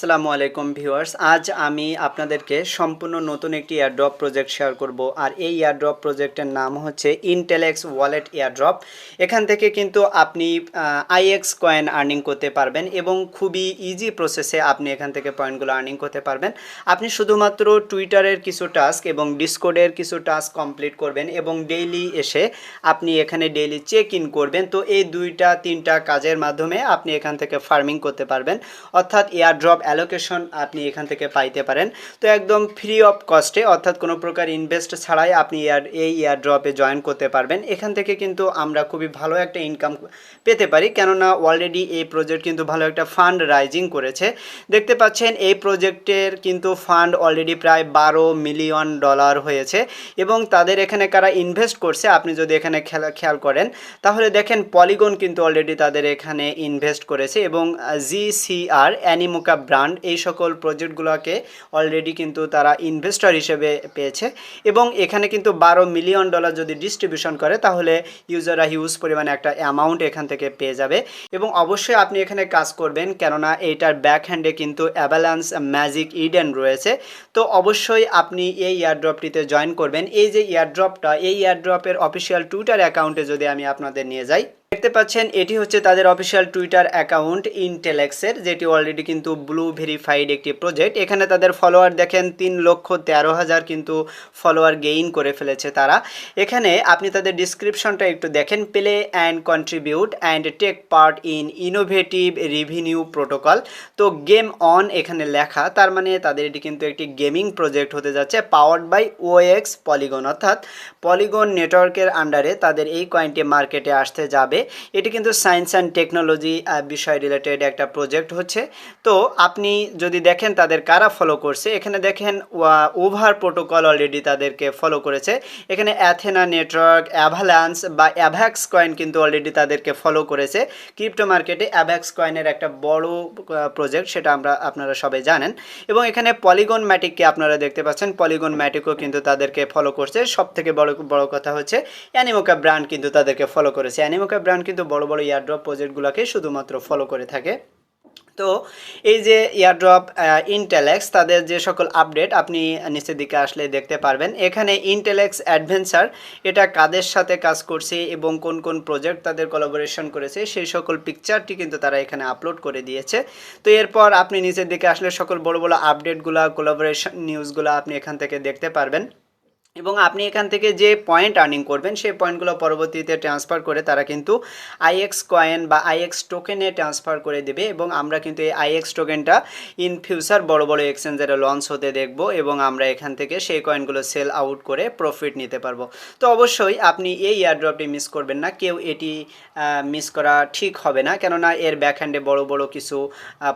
আসসালামু আলাইকুম ভিউয়ার্স। আজ আমি আপনাদেরকে সম্পূর্ণ নতুন একটি এয়ারড্রপ প্রজেক্ট শেয়ার করব। আর এই এয়ারড্রপ প্রজেক্টের নাম হচ্ছে ইন্টেলেক্স ওয়ালেট এয়ারড্রপ এখান থেকে কিন্তু আপনি আইএক্স কয়েন আর্নিং করতে পারবেন এবং খুবই ইজি প্রসেসে আপনি এখান থেকে পয়েন্টগুলো আর্নিং করতে পারবেন। আপনি শুধুমাত্র টুইটারের কিছু টাস্ক এবং ডিসকোডের কিছু টাস্ক কমপ্লিট করবেন এবং ডেইলি এসে আপনি এখানে ডেইলি চেক ইন করবেন। তো এই দুইটা, তিনটা কাজের মাধ্যমে আপনি এখান থেকে ফার্মিং করতে পারবেন। অর্থাৎ এয়ারড্রপ অ্যালোকেশন আপনি এখান থেকে পাইতে পারেন। তো একদম ফ্রি অফ কস্টে অর্থাৎ কোনো প্রকার ইনভেস্ট ছাড়াই আপনি এয়ার এই এয়ারড্রপে জয়েন করতে পারবেন। এখান থেকে কিন্তু আমরা খুবই ভালো একটা ইনকাম পেতে পারি। কেননা অলরেডি এই প্রজেক্ট কিন্তু ভালো একটা ফান্ড রাইজিং করেছে। দেখতে পাচ্ছেন, এই প্রজেক্টের কিন্তু ফান্ড অলরেডি প্রায় বারো মিলিয়ন ডলার হয়েছে এবং তাদের এখানে কারা ইনভেস্ট করছে, আপনি যদি এখানে খেলা, খেয়াল করেন, তাহলে দেখেন পলিগন কিন্তু অলরেডি তাদের এখানে ইনভেস্ট করেছে এবং জিসিআর অ্যানিমোকা ব্র্যান্ড এই সকল প্রজেক্টগুলোকে অলরেডি কিন্তু তারা ইনভেস্টর হিসেবে পেয়েছে এবং এখানে কিন্তু বারো মিলিয়ন ডলার যদি ডিস্ট্রিবিউশন করে, তাহলে ইউজাররা হিউজ পরিমাণে একটা অ্যামাউন্ট এখান থেকে পেয়ে যাবে। এবং অবশ্যই আপনি এখানে কাজ করবেন, কেননা এইটার ব্যাক হ্যান্ডে কিন্তু অ্যাভালান্স ম্যাজিক ইডেন রয়েছে। তো অবশ্যই আপনি এই এয়ারড্রপটিতে জয়েন করবেন। এই যে এয়ারড্রপটা এই এয়ারড্রপের অফিসিয়াল টুইটার অ্যাকাউন্টে যদি আমি আপনাদের নিয়ে যাই দেখতে পাচ্ছেন, এটি হচ্ছে তাদের অফিসিয়াল টুইটার অ্যাকাউন্ট ইনটেলেক্সের যেটি অলরেডি কিন্তু ব্লু ভেরিফাইড একটি প্রজেক্ট এখানে তাদের ফলোয়ার দেখেন, তিন লক্ষ তেরো হাজার কিন্তু ফলোয়ার গেইন করে ফেলেছে তারা। এখানে আপনি তাদের ডিসক্রিপশনটা একটু দেখেন play and contribute and take part in innovative revenue protocol তো গেম অন এখানে লেখা, তার মানে তাদের এটি কিন্তু একটি গেমিং প্রজেক্ট হতে যাচ্ছে পাওয়ার্ড বাই ওএক্স পলিগন অর্থাৎ পলিগন নেটওয়ার্কের আন্ডারে তাদের এই কয়েনটি মার্কেটে আসতে যাবে। এটি কিন্তু সায়েন্স অ্যান্ড টেকনোলজি বিষয় রিলেটেড একটা প্রজেক্ট হচ্ছে। তো আপনি যদি দেখেন তাদের কারা ফলো করছে, এখানে দেখেন ওভার প্রোটোকল অলরেডি তাদেরকে ফলো করেছে। এখানে অ্যাথেনা নেটওয়ার্ক অ্যাভালান্স বা অ্যাভ্যাক্স কয়েন কিন্তু অলরেডি তাদেরকে ফলো করেছে। ক্রিপ্টো মার্কেটে অ্যাভ্যাক্স কয়েনের একটা বড় প্রজেক্ট সেটা আমরা, আপনারা সবাই জানেন। এবং এখানে পলিগন ম্যাটিককে আপনারা দেখতে পাচ্ছেন। পলিগন ম্যাটিকও কিন্তু তাদেরকে ফলো করছে। সব থেকে বড় বড় কথা হচ্ছে অ্যানিমোকা ব্র্যান্ড কিন্তু তাদেরকে ফলো করেছে। অ্যানিমোকা ব্র্যান্ড কিন্তু বড় বড় ইয়ারড্রপ প্রজেক্টগুলোকে শুধুমাত্র ফলো করে থাকে। তো এই যে ইয়ারড্রপ ইন্টেলেক্স তাদের যে সকল আপডেট আপনি নিচের দিকে আসলে দেখতে পারবেন। এখানে ইন্টেলেক্স অ্যাডভেঞ্চার এটা কাদের সাথে কাজ করছে এবং কোন কোন প্রজেক্ট তাদের কোলাবোরেশন করেছে, সেই সকল পিকচারটি কিন্তু তারা এখানে আপলোড করে দিয়েছে। তো এরপর আপনি নিচের দিকে আসলে সকল বড় বড় আপডেটগুলো কোলাবোরেশন নিউজগুলো আপনি এখান থেকে দেখতে পারবেন। এবং আপনি এখান থেকে যে পয়েন্ট আর্নিং করবেন, সেই পয়েন্টগুলো পরবর্তীতে ট্রান্সফার করে তারা কিন্তু আইএক্স কয়েন বা আইএক্স টোকেনে ট্রান্সফার করে দেবে এবং আমরা কিন্তু এই আইএক্স টোকেনটা ইন ফিউচার বড় বড় এক্সচেঞ্জারে লঞ্চ হতে দেখব এবং আমরা এখান থেকে সেই কয়েনগুলো সেল আউট করে প্রফিট নিতে পারব। তো অবশ্যই আপনি এই এয়ারড্রপটি মিস করবেন না, কেউ এটি মিস করা ঠিক হবে না, কেননা এর ব্যাকহ্যান্ডে বড় বড় কিছু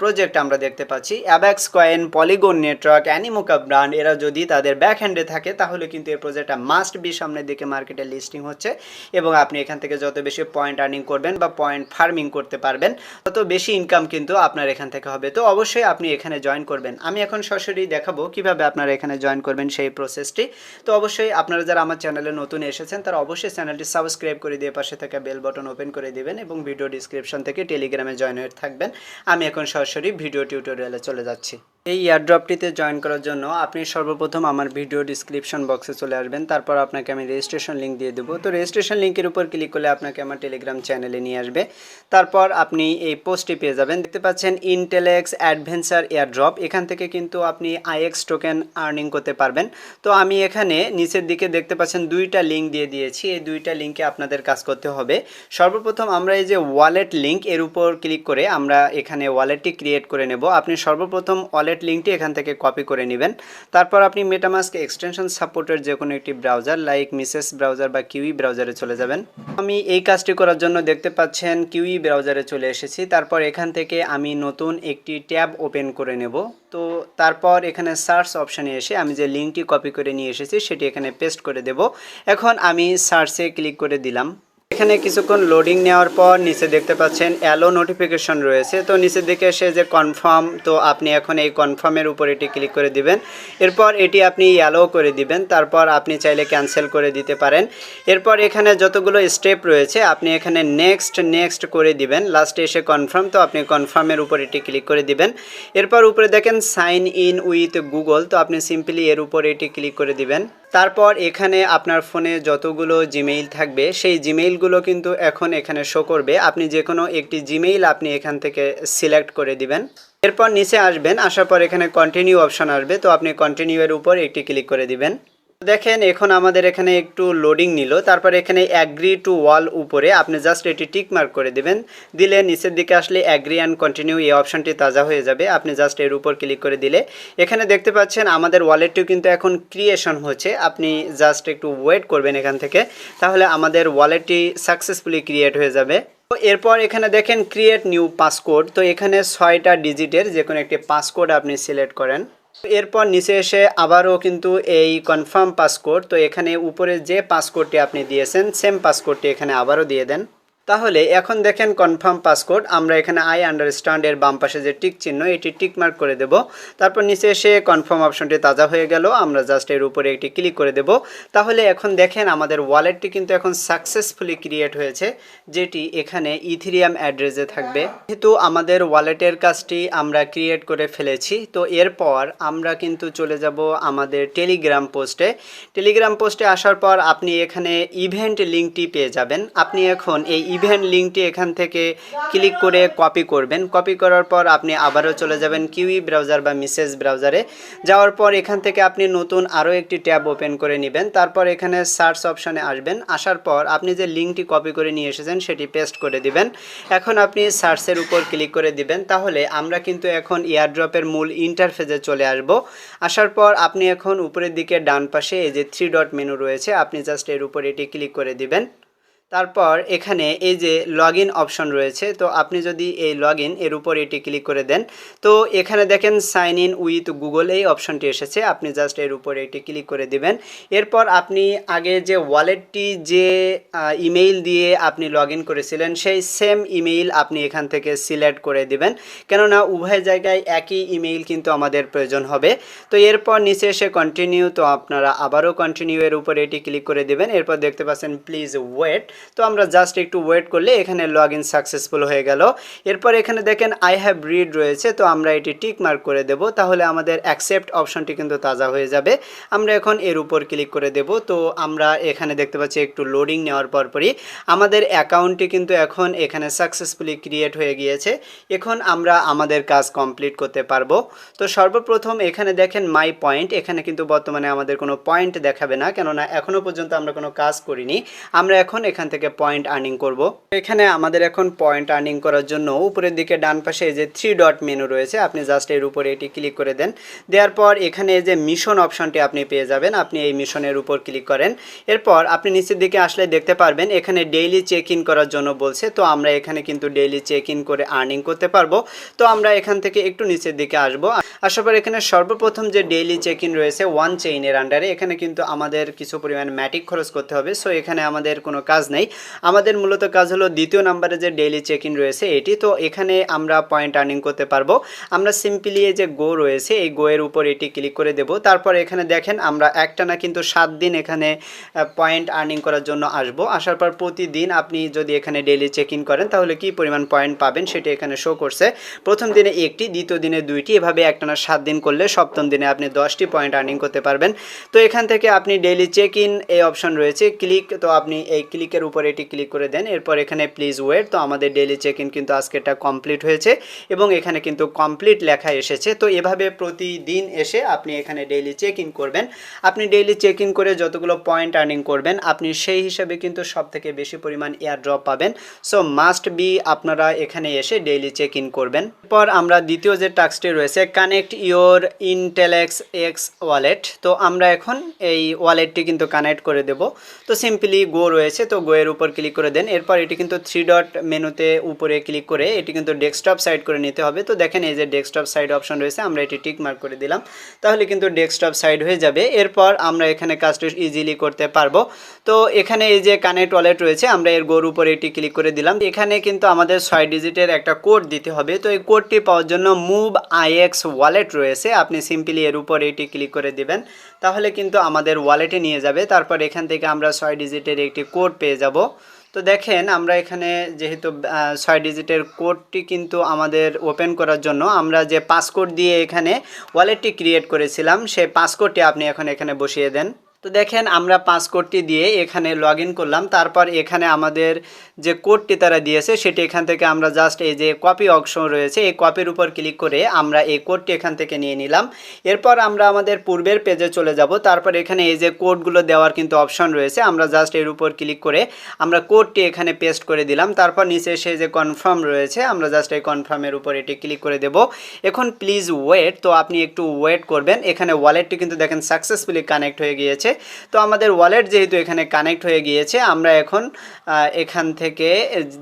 প্রজেক্ট আমরা দেখতে পাচ্ছি। AVAX coin Polygon network Animoca brand এরা যদি তাদের ব্যাকহ্যান্ডে থাকে, তাহলে কিন্তু এই প্রজেক্টটা মাস্ট বি সামনের দিকে মার্কেটে লিস্টিং হচ্ছে এবং আপনি এখান থেকে যত বেশি পয়েন্ট আর্নিং করবেন বা পয়েন্ট ফার্মিং করতে পারবেন, তত বেশি ইনকাম কিন্তু আপনার এখান থেকে হবে। তো অবশ্যই আপনি এখানে জয়েন করবেন। আমি এখন সরাসরি দেখাবো কীভাবে আপনারা এখানে জয়েন করবেন সেই প্রসেসটি তো অবশ্যই আপনারা যারা আমার চ্যানেলে নতুন এসেছেন, তারা অবশ্যই চ্যানেলটি সাবস্ক্রাইব করে দিয়ে পাশে থাকা বেল বাটন ওপেন করে দিবেন এবং ভিডিও ডিসক্রিপশন থেকে টেলিগ্রামে জয়েন হয়ে থাকবেন। আমি এখন সরাসরি ভিডিও টিউটোরিয়ালে চলে যাচ্ছি। এই এয়ারড্রপটিতে জয়েন করার জন্য আপনি সর্বপ্রথম আমার ভিডিও ডিসক্রিপশন বক্সে চলে আসবেন। তারপর আপনাকে আমি রেজিস্ট্রেশন লিঙ্ক দিয়ে দেবো। তো রেজিস্ট্রেশন লিঙ্কের উপর ক্লিক করলে আপনাকে আমার টেলিগ্রাম চ্যানেলে নিয়ে আসবে। তারপর আপনি এই পোস্টটি পেয়ে যাবেন। দেখতে পাচ্ছেন ইন্টেলেক্স অ্যাডভেঞ্চার এয়ারড্রপ এখান থেকে কিন্তু আপনি আইএক্স টোকেন আর্নিং করতে পারবেন। তো আমি এখানে নিচের দিকে দেখতে পাচ্ছেন দুইটা লিঙ্ক দিয়ে দিয়েছি। এই দুইটা লিঙ্কে আপনাদের কাজ করতে হবে। সর্বপ্রথম আমরা এই যে ওয়ালেট লিঙ্ক এর উপর ক্লিক করে আমরা এখানে ওয়ালেটটি ক্রিয়েট করে নেব। আপনি সর্বপ্রথম ওয়ালেট লিঙ্কটি এখান থেকে কপি করে নেবেন। তারপর আপনি মেটামাস্ক এক্সটেনশন সাপোর্টের যে কোনো একটি ব্রাউজার লাইক মিসেস ব্রাউজার বা কিউই ব্রাউজারে চলে যাবেন। আমি এই কাজটি করার জন্য দেখতে পাচ্ছেন কিউই ব্রাউজারে চলে এসেছি। তারপর এখান থেকে আমি নতুন একটি ট্যাব ওপেন করে নেব। তো তারপর এখানে সার্চ অপশানে এসে আমি যে লিঙ্কটি কপি করে নিয়ে এসেছি, সেটি এখানে পেস্ট করে দেব। এখন আমি সার্চে ক্লিক করে দিলাম। এখানে কিছুক্ষণ লোডিং নেওয়ার পর নিচে দেখতে পাচ্ছেন অ্যালো নোটিফিকেশন রয়েছে। তো নিচের দিকে এসে যে কনফার্ম তো আপনি এখন এই কনফার্মের উপর এটি ক্লিক করে দিবেন। এরপর এটি আপনি অ্যালো করে দিবেন। তারপর আপনি চাইলে ক্যান্সেল করে দিতে পারেন। এরপর এখানে যতগুলো স্টেপ রয়েছে, আপনি এখানে নেক্সট নেক্সট করে দিবেন। লাস্টে এসে কনফার্ম তো আপনি কনফার্মের উপর এটি ক্লিক করে দিবেন। এরপর উপরে দেখেন সাইন ইন উইথ গুগল তো আপনি সিম্পলি এর উপর এটি ক্লিক করে দিবেন। তারপর এখানে আপনার ফোনে যতগুলো জিমেইল থাকবে, সেই জিমেইলগুলো কিন্তু এখন এখানে শো করবে। আপনি যে কোনো একটি জিমেইল আপনি এখান থেকে সিলেক্ট করে দিবেন। এরপর নিচে আসবেন, আসার পর এখানে কন্টিনিউ অপশন আসবে। তো আপনি কন্টিনিউয়ের উপর একটি ক্লিক করে দিবেন। দেখেন, এখন আমাদের এখানে একটু লোডিং নিল। তারপর এখানে অ্যাগ্রি টু ওয়াল উপরে আপনি জাস্ট এটি টিক মার্ক করে দিবেন। দিলে নিচের দিকে আসলে অ্যাগ্রি অ্যান্ড কন্টিনিউ এই অপশনটি তাজা হয়ে যাবে। আপনি জাস্ট এর উপর ক্লিক করে দিলে। এখানে দেখতে পাচ্ছেন, আমাদের ওয়ালেটটিও কিন্তু এখন ক্রিয়েশন হচ্ছে। আপনি জাস্ট একটু ওয়েট করবেন এখান থেকে। তাহলে আমাদের ওয়ালেটটি সাকসেসফুলি ক্রিয়েট হয়ে যাবে। তো এরপর এখানে দেখেন ক্রিয়েট নিউ পাসকোড তো এখানে ছয়টা ডিজিটের যে কোনো একটি পাসকোড আপনি সিলেক্ট করেন। এরপর নিচে এসে আবারও কিন্তু এই কনফার্ম পাসকোড তো এখানে উপরে যে পাসকোডটি আপনি দিয়েছেন সেম পাসকোডটি এখানে আবারও দিয়ে দেন। তাহলে এখন দেখেন কনফার্ম পাসকোড আমরা এখানে আই আন্ডারস্ট্যান্ড এর বাম পাশে যে টিক চিহ্ন, এটি টিক মার্ক করে দেব। তারপর নিচে এসে কনফার্ম অপশনটি তাজা হয়ে গেল, আমরা জাস্ট এর উপরে একটি ক্লিক করে দেব। তাহলে এখন দেখেন আমাদের ওয়ালেটটি কিন্তু এখন সাকসেসফুলি ক্রিয়েট হয়েছে, যেটি এখানে ইথিরিয়াম অ্যাড্রেসে থাকবে। যেহেতু আমাদের ওয়ালেটের কাজটি আমরা ক্রিয়েট করে ফেলেছি, তো এরপর আমরা কিন্তু চলে যাব আমাদের টেলিগ্রাম পোস্টে টেলিগ্রাম পোস্টে আসার পর আপনি এখানে ইভেন্ট লিঙ্কটি পেয়ে যাবেন। আপনি এখন এই ইভেন্ট লিঙ্কটি এখান থেকে ক্লিক করে কপি করবেন। কপি করার পর আপনি আবারও চলে যাবেন কিউই ব্রাউজার বা মিসেস ব্রাউজারে। যাওয়ার পর এখান থেকে আপনি নতুন আরও একটি ট্যাব ওপেন করে নেবেন। তারপর এখানে সার্চ অপশানে আসবেন। আসার পর আপনি যে লিঙ্কটি কপি করে নিয়ে এসেছেন সেটি পেস্ট করে দিবেন। এখন আপনি সার্চের উপর ক্লিক করে দিবেন। তাহলে আমরা কিন্তু এখন এয়ারড্রপের মূল ইন্টারফেসে চলে আসব। আসার পর আপনি এখন উপরের দিকে ডান পাশে এই যে থ্রি ডট মেনু রয়েছে, আপনি জাস্ট এর উপর এটি ক্লিক করে দিবেন। তারপর এখানে এই যে লগ ইন অপশন রয়েছে, তো আপনি যদি এই লগ ইন এর উপর এটি ক্লিক করে দেন, তো এখানে দেখেন সাইন ইন উইথ গুগল এই অপশনটি এসেছে, আপনি জাস্ট এর উপর এটি ক্লিক করে দিবেন। এরপর আপনি আগে যে ওয়ালেটটি যে ইমেইল দিয়ে আপনি লগ ইন করেছিলেন, সেই সেম ইমেইল আপনি এখান থেকে সিলেক্ট করে দিবেন। কেননা উভয় জায়গায় একই ইমেইল কিন্তু আমাদের প্রয়োজন হবে। তো এরপর নিচে এসে কন্টিনিউ তো আপনারা আবারও কন্টিনিউ এর উপর এটি ক্লিক করে দিবেন। এরপর দেখতে পাচ্ছেন প্লিজ ওয়েট তো আমরা জাস্ট একটু ওয়েট করলে এখানে লগ ইন সাকসেসফুল হয়ে গেল। এরপর এখানে দেখেন আই হ্যাভ রিড রয়েছে, তো আমরা এটি টিক মার্ক করে দেব। তাহলে আমাদের অ্যাকসেপ্ট অপশনটি কিন্তু তাজা হয়ে যাবে। আমরা এখন এর উপর ক্লিক করে দেব। তো আমরা এখানে দেখতে পাচ্ছি একটু লোডিং নেওয়ার পরপরই। আমাদের অ্যাকাউন্টটি কিন্তু এখন এখানে সাকসেসফুলি ক্রিয়েট হয়ে গিয়েছে। এখন আমরা আমাদের কাজ কমপ্লিট করতে পারব। তো সর্বপ্রথম এখানে দেখেন মাই পয়েন্ট এখানে কিন্তু বর্তমানে আমাদের কোনো পয়েন্ট দেখাবে না। কেননা এখনও পর্যন্ত আমরা কোনো কাজ করিনি। আমরা এখন এখান থেকে পয়েন্ট আর্নিং করব। এখানে আমাদের এখন পয়েন্ট আর্নিং করার জন্য উপরের দিকে ডান পাশে এই যে থ্রি ডট মেনু রয়েছে, আপনি জাস্ট এর উপরে এটি ক্লিক করে দেন। দেওয়ার পর এখানে এই যে মিশন অপশনটি আপনি পেয়ে যাবেন, আপনি এই মিশনের উপর ক্লিক করেন। এরপর আপনি নিচের দিকে আসলে দেখতে পারবেন, এখানে ডেইলি চেক ইন করার জন্য বলছে, তো আমরা এখানে কিন্তু ডেইলি চেক ইন করে আর্নিং করতে পারব। তো আমরা এখান থেকে একটু নিচের দিকে আসব। আসার পর এখানে সর্বপ্রথম যে ডেইলি চেক ইন রয়েছে ওয়ান চেইনের আন্ডারে এখানে কিন্তু আমাদের কিছু পরিমাণ ম্যাটিক খরচ করতে হবে। সো এখানে আমাদের কোনো কাজ নেই। আমাদের মূলত কাজ হলো দ্বিতীয় নাম্বারে যে ডেইলি চেক ইন রয়েছে এটি, তো এখানে আমরা পয়েন্ট আর্নিং করতে পারব। আমরা সিম্পলি এই যে গো রয়েছে, এই গো এর উপর এটি ক্লিক করে দেব। তারপর এখানে দেখেন আমরা একটানা কিন্তু সাত দিন এখানে পয়েন্ট আর্নিং করার জন্য আসব। আসার পর প্রতিদিন আপনি যদি এখানে ডেইলি চেক ইন করেন, তাহলে কি পরিমাণ পয়েন্ট পাবেন সেটি এখানে শো করছে। প্রথম দিনে একটি, দ্বিতীয় দিনে দুইটি, এভাবে একটানা সাত দিন করলে সপ্তম দিনে আপনি দশটি পয়েন্ট আর্নিং করতে পারবেন। তো এখান থেকে আপনি ডেইলি চেক ইন এই অপশন রয়েছে ক্লিক তো আপনি এই ক্লিকের উপর এটি ক্লিক করে দেন। এরপর এখানে প্লিজ ওয়েট তো আমাদের ডেইলি চেক ইন কিন্তু আজকে এটা কমপ্লিট হয়েছে এবং এখানে কিন্তু কমপ্লিট লেখা এসেছে। তো এভাবে প্রতিদিন এসে আপনি এখানে ডেইলি চেক ইন করবেন। আপনি ডেইলি চেক ইন করে যতগুলো পয়েন্ট আর্নিং করবেন, আপনি সেই হিসাবে কিন্তু সব থেকে বেশি পরিমাণ এয়ার ড্রপ পাবেন। সো মাস্ট বি আপনারা এখানে এসে ডেইলি চেক ইন করবেন। এরপর আমরা দ্বিতীয় যে টাস্কটি রয়েছে connect your Intellex X wallet তো আমরা এখন এই ওয়ালেটটি কিন্তু কানেক্ট করে দেব। তো সিম্পলি গো রয়েছে। তো গো এর উপর ক্লিক করে দেন। এরপর এটি কিন্তু থ্রি ডট মেনুতে উপরে ক্লিক করে এটি কিন্তু ডেস্কটপ সাইড করে নিতে হবে। তো দেখেন এই যে ডেস্কটপ সাইড অপশন রয়েছে, আমরা এটি টিক মার্ক করে দিলাম। তাহলে কিন্তু ডেস্কটপ সাইড হয়ে যাবে। এরপর আমরা এখানে কাজটি ইজিলি করতে পারব। তো এখানে এই যে কানেক্ট ওয়ালেট রয়েছে, আমরা এর গোর উপরে এটি ক্লিক করে দিলাম। এখানে কিন্তু আমাদের ছয় ডিজিটের একটা কোড দিতে হবে। তো এই কোডটি পাওয়ার জন্য মুভ আইএক্স ওয়ালেট রয়েছে। আপনি সিম্পলি এর উপর এটি ক্লিক করে দিবেন। তাহলে কিন্তু আমাদের ওয়ালেটে নিয়ে যাবে। তারপর এখান থেকে আমরা ছয় ডিজিটের একটি কোড পেয়ে যাব। তো দেখেন, আমরা এখানে যেহেতু ছয় ডিজিটের কোডটি কিন্তু আমাদের ওপেন করার জন্য, আমরা যে পাসকোড দিয়ে এখানে ওয়ালেটটি ক্রিয়েট করেছিলাম, সেই পাসকোডটি আপনি এখন এখানে বসিয়ে দেন। তো দেখেন আমরা পাসকোডটি দিয়ে এখানে লগ করলাম। তারপর এখানে আমাদের যে কোডটি তারা দিয়েছে, সেটি এখান থেকে আমরা জাস্ট এই যে কপি অপশন রয়েছে, এই কপির উপর ক্লিক করে আমরা এই কোডটি এখান থেকে নিয়ে নিলাম। এরপর আমরা আমাদের পূর্বের পেজে চলে যাব। তারপর এখানে এই যে কোডগুলো দেওয়ার কিন্তু অপশন রয়েছে, আমরা জাস্ট এর উপর ক্লিক করে আমরা কোডটি এখানে পেস্ট করে দিলাম। তারপর নিচে এসে যে কনফার্ম রয়েছে, আমরা জাস্ট এই কনফার্মের উপর এটি ক্লিক করে দেব। এখন প্লিজ ওয়েট তো আপনি একটু ওয়েট করবেন। এখানে ওয়ালেটটি কিন্তু দেখেন সাকসেসফুলি কানেক্ট হয়ে গিয়েছে। তো আমাদের ওয়ালেট যেহেতু এখানে কানেক্ট হয়ে গিয়েছে, আমরা এখন এখান থেকে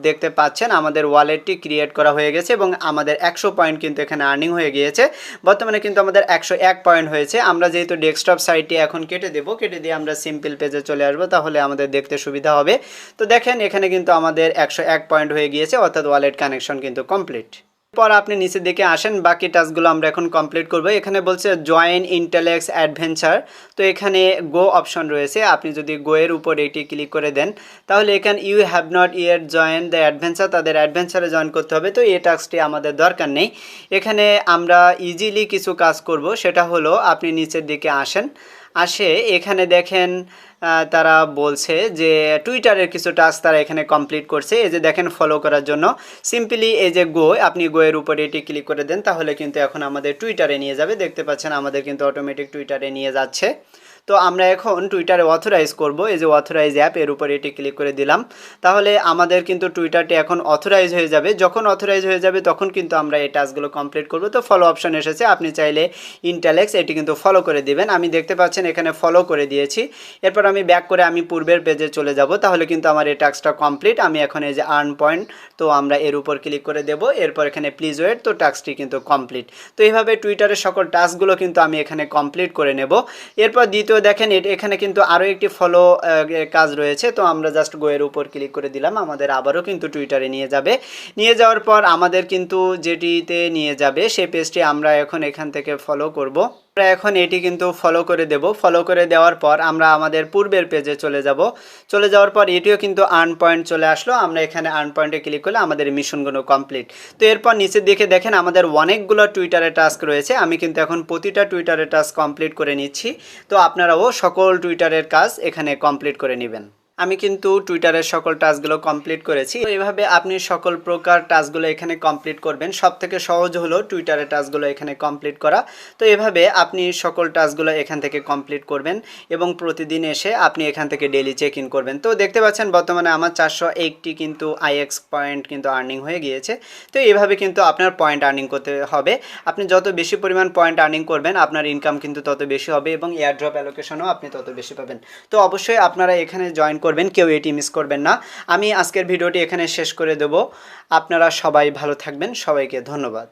দেখতে পাচ্ছেন আমাদের ওয়ালেটটি ক্রিয়েট করা হয়ে গেছে এবং আমাদের একশো পয়েন্ট কিন্তু এখানে আর্নিং হয়ে গিয়েছে। বর্তমানে কিন্তু আমাদের একশো এক পয়েন্ট হয়েছে। আমরা যেহেতু ডেস্কটপ সাইটটি এখন কেটে দেবো, কেটে দিয়ে আমরা সিম্পল পেজে চলে আসব, তাহলে আমাদের দেখতে সুবিধা হবে। তো দেখেন এখানে কিন্তু আমাদের একশো এক পয়েন্ট হয়ে গিয়েছে, অর্থাৎ ওয়ালেট কানেকশন কিন্তু কমপ্লিট পর আপনি নিচের দিকে আসেন, বাকি টাস্কগুলো আমরা এখন কমপ্লিট করব। এখানে বলছে জয়েন ইন্টেলেক্স অ্যাডভেঞ্চার তো এখানে গো অপশন রয়েছে। আপনি যদি গো এর উপর এটি ক্লিক করে দেন, তাহলে এখানে you have not yet join the adventure তাদের অ্যাডভেঞ্চারে জয়েন করতে হবে। তো এই টাস্কটি আমাদের দরকার নেই। এখানে আমরা ইজিলি কিছু কাজ করব। সেটা হলো, আপনি নিচের দিকে আসেন। আসে, এখানে দেখেন তারা বলছে যে টুইটারের কিছু টাস্ক তারা এখানে কমপ্লিট করছে। এই যে দেখেন ফলো করার জন্য। সিম্পলি এই যে গো আপনি গোয়ের উপরে এটি ক্লিক করে দেন, তাহলে কিন্তু এখন আমাদের টুইটারে নিয়ে যাবে। দেখতে পাচ্ছেন, আমাদের কিন্তু অটোমেটিক টুইটারে নিয়ে যাচ্ছে। তো আমরা এখন টুইটারে অথরাইজ করব। এই যে অথরাইজ অ্যাপ এর উপরে এটি ক্লিক করে দিলাম। তাহলে আমাদের কিন্তু টুইটারটি এখন অথরাইজ হয়ে যাবে। যখন অথরাইজ হয়ে যাবে, তখন কিন্তু আমরা এই টাস্কগুলো কমপ্লিট করব। তো ফলো অপশন এসেছে। আপনি চাইলে ইন্টালেক্স এটি কিন্তু ফলো করে দিবেন। আমি দেখতে পাচ্ছেন এখানে ফলো করে দিয়েছি। এরপর আমি ব্যাক করে আমি পূর্বের পেজে চলে যাব। তাহলে কিন্তু আমার এই টাস্কটা কমপ্লিট আমি এখন এই যে আর্ন পয়েন্ট তো আমরা এর উপর ক্লিক করে দেব। এরপর এখানে প্লিজ ওয়েট তো টাস্কটি কিন্তু কমপ্লিট তো এইভাবে টুইটারের সকল টাস্কগুলো কিন্তু আমি এখানে কমপ্লিট করে নেব। এরপর দ্বিতীয় দেখেন এখানে কিন্তু আরও একটি ফলো কাজ রয়েছে। তো আমরা জাস্ট গোয়ের উপর ক্লিক করে দিলাম। আমাদের আবারও কিন্তু টুইটারে নিয়ে যাবে। নিয়ে যাওয়ার পর আমাদের কিন্তু যেটিতে নিয়ে যাবে। সেই পেজটি আমরা এখন এখান থেকে ফলো করব। আমরা এখন এটি কিন্তু ফলো করে দেব। ফলো করে দেওয়ার পর আমরা আমাদের পূর্বের পেজে চলে যাব। চলে যাওয়ার পর এটিও কিন্তু আর্ন পয়েন্ট চলে আসলো। আমরা এখানে আর্ন পয়েন্টে ক্লিক করলে আমাদের মিশনগুলো কমপ্লিট তো এরপর নিচের দিকে দেখেন আমাদের অনেকগুলো টুইটারে টাস্ক রয়েছে। আমি কিন্তু এখন প্রতিটা টুইটারে টাস্ক কমপ্লিট করে নিচ্ছি। তো আপনারাও সকল টুইটারের কাজ এখানে কমপ্লিট করে নেবেন। আমি কিন্তু টুইটারের সকল টাস্কগুলো কমপ্লিট করেছি। তো এভাবে আপনি সকল প্রকার টাস্কগুলো এখানে কমপ্লিট করবেন। সব থেকে সহজ হলো টুইটারের টাস্কগুলো এখানে কমপ্লিট করা। তো এভাবে আপনি সকল টাস্কগুলো এখান থেকে কমপ্লিট করবেন এবং প্রতিদিন এসে আপনি এখান থেকে ডেলি চেক ইন করবেন। তো দেখতে পাচ্ছেন বর্তমানে আমার চারশো এইটটি কিন্তু আইএক্স পয়েন্ট কিন্তু আর্নিং হয়ে গিয়েছে। তো এইভাবে কিন্তু আপনার পয়েন্ট আর্নিং করতে হবে। আপনি যত বেশি পরিমাণ পয়েন্ট আর্নিং করবেন, আপনার ইনকাম কিন্তু তত বেশি হবে এবং এয়ারড্রপ অ্যালোকেশনও আপনি তত বেশি পাবেন। তো অবশ্যই আপনারা এখানে জয়েন করবেন, কেউ এটি মিস করবেন না। আমি আজকের ভিডিওটি এখানে শেষ করে দেব। আপনারা সবাই ভালো থাকবেন। সবাইকে ধন্যবাদ।